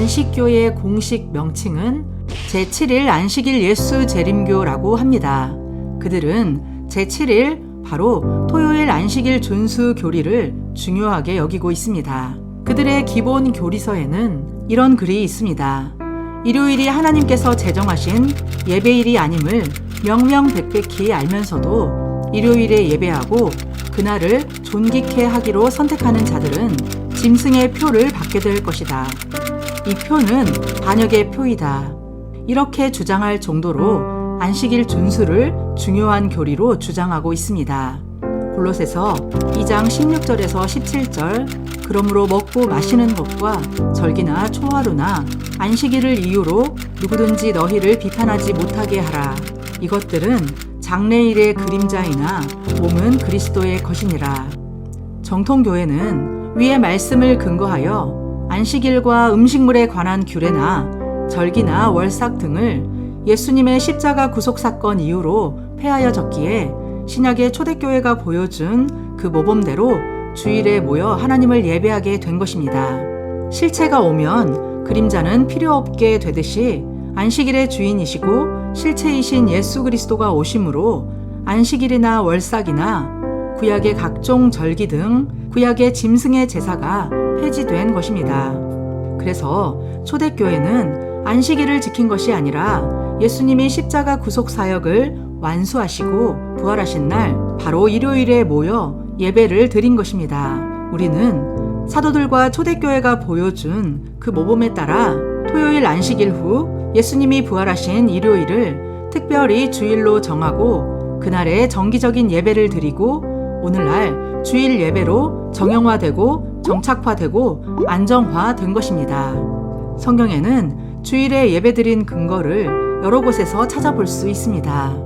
안식교의 공식 명칭은 제7일 안식일 예수 재림교라고 합니다. 그들은 제7일 바로 토요일 안식일 준수 교리를 중요하게 여기고 있습니다. 그들의 기본 교리서에는 이런 글이 있습니다. 일요일이 하나님께서 제정하신 예배일이 아님을 명명백백히 알면서도 일요일에 예배하고 그날을 존귀케 하기로 선택하는 자들은 짐승의 표를 받게 될 것이다. 이 표는 반역의 표이다. 이렇게 주장할 정도로 안식일 준수를 중요한 교리로 주장하고 있습니다. 골로새서 2장 16절에서 17절 그러므로 먹고 마시는 것과 절기나 초하루나 안식일을 이유로 누구든지 너희를 비판하지 못하게 하라. 이것들은 장래일의 그림자이나 몸은 그리스도의 것이니라. 정통교회는 위의 말씀을 근거하여 안식일과 음식물에 관한 규례나 절기나 월삭 등을 예수님의 십자가 구속 사건 이후로 폐하여 적기에 신약의 초대교회가 보여준 그 모범대로 주일에 모여 하나님을 예배하게 된 것입니다. 실체가 오면 그림자는 필요 없게 되듯이 안식일의 주인이시고 실체이신 예수 그리스도가 오심으로 안식일이나 월삭이나 구약의 각종 절기 등 구약의 짐승의 제사가 폐지된 것입니다. 그래서 초대교회는 안식일을 지킨 것이 아니라 예수님이 십자가 구속 사역을 완수하시고 부활하신 날 바로 일요일에 모여 예배를 드린 것입니다. 우리는 사도들과 초대교회가 보여준 그 모범에 따라 토요일 안식일 후 예수님이 부활하신 일요일을 특별히 주일로 정하고 그날에 정기적인 예배를 드리고 오늘날 주일 예배로 정형화되고 정착화되고 안정화된 것입니다. 성경에는 주일에 예배드린 근거를 여러 곳에서 찾아볼 수 있습니다.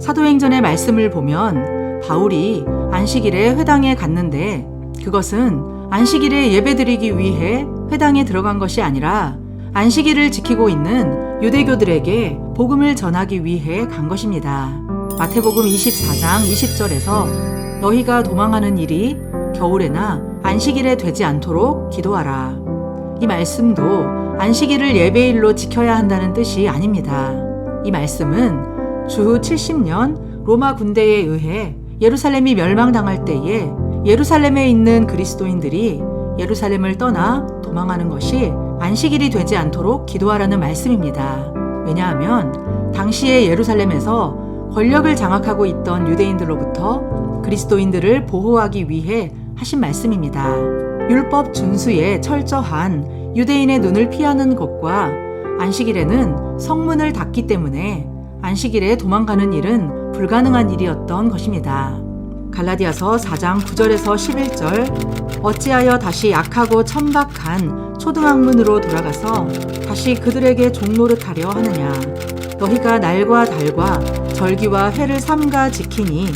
사도행전의 말씀을 보면 바울이 안식일에 회당에 갔는데 그것은 안식일에 예배드리기 위해 회당에 들어간 것이 아니라 안식일을 지키고 있는 유대교들에게 복음을 전하기 위해 간 것입니다. 마태복음 24장 20절에서 너희가 도망하는 일이 겨울에나 안식일에 되지 않도록 기도하라. 이 말씀도 안식일을 예배일로 지켜야 한다는 뜻이 아닙니다. 이 말씀은 주후 70년 로마 군대에 의해 예루살렘이 멸망당할 때에 예루살렘에 있는 그리스도인들이 예루살렘을 떠나 도망하는 것이 안식일이 되지 않도록 기도하라는 말씀입니다. 왜냐하면 당시의 예루살렘에서 권력을 장악하고 있던 유대인들로부터 그리스도인들을 보호하기 위해 하신 말씀입니다. 율법 준수에 철저한 유대인의 눈을 피하는 것과 안식일에는 성문을 닫기 때문에 안식일에 도망가는 일은 불가능한 일이었던 것입니다. 갈라디아서 4장 9절에서 11절 어찌하여 다시 약하고 천박한 초등학문으로 돌아가서 다시 그들에게 종노릇하려 하느냐 너희가 날과 달과 절기와 해를 삼가 지키니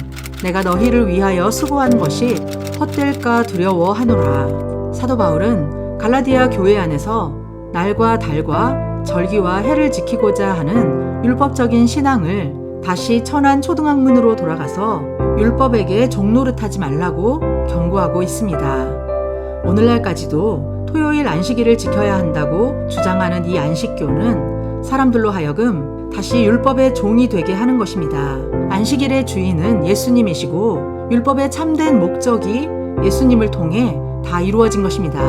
내가 너희를 위하여 수고한 것이 헛될까 두려워하노라 사도 바울은 갈라디아 교회 안에서 날과 달과 절기와 해를 지키고자 하는 율법적인 신앙을 다시 천한 초등학문으로 돌아가서 율법에게 종노릇하지 말라고 경고하고 있습니다. 오늘날까지도 토요일 안식일을 지켜야 한다고 주장하는 이 안식교는 사람들로 하여금 다시 율법의 종이 되게 하는 것입니다. 안식일의 주인은 예수님이시고 율법의 참된 목적이 예수님을 통해 다 이루어진 것입니다.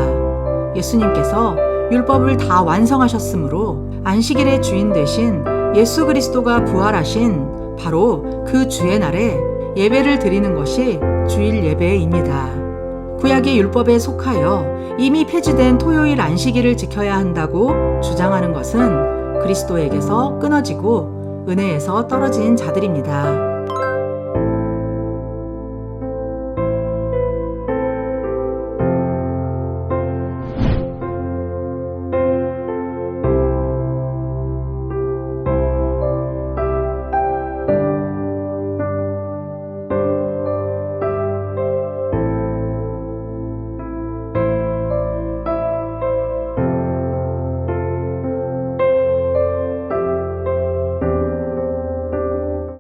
예수님께서 율법을 다 완성하셨으므로 안식일의 주인 되신 예수 그리스도가 부활하신 바로 그 주의 날에 예배를 드리는 것이 주일 예배입니다. 구약의 율법에 속하여 이미 폐지된 토요일 안식일을 지켜야 한다고 주장하는 것은 그리스도에게서 끊어지고 은혜에서 떨어진 자들입니다.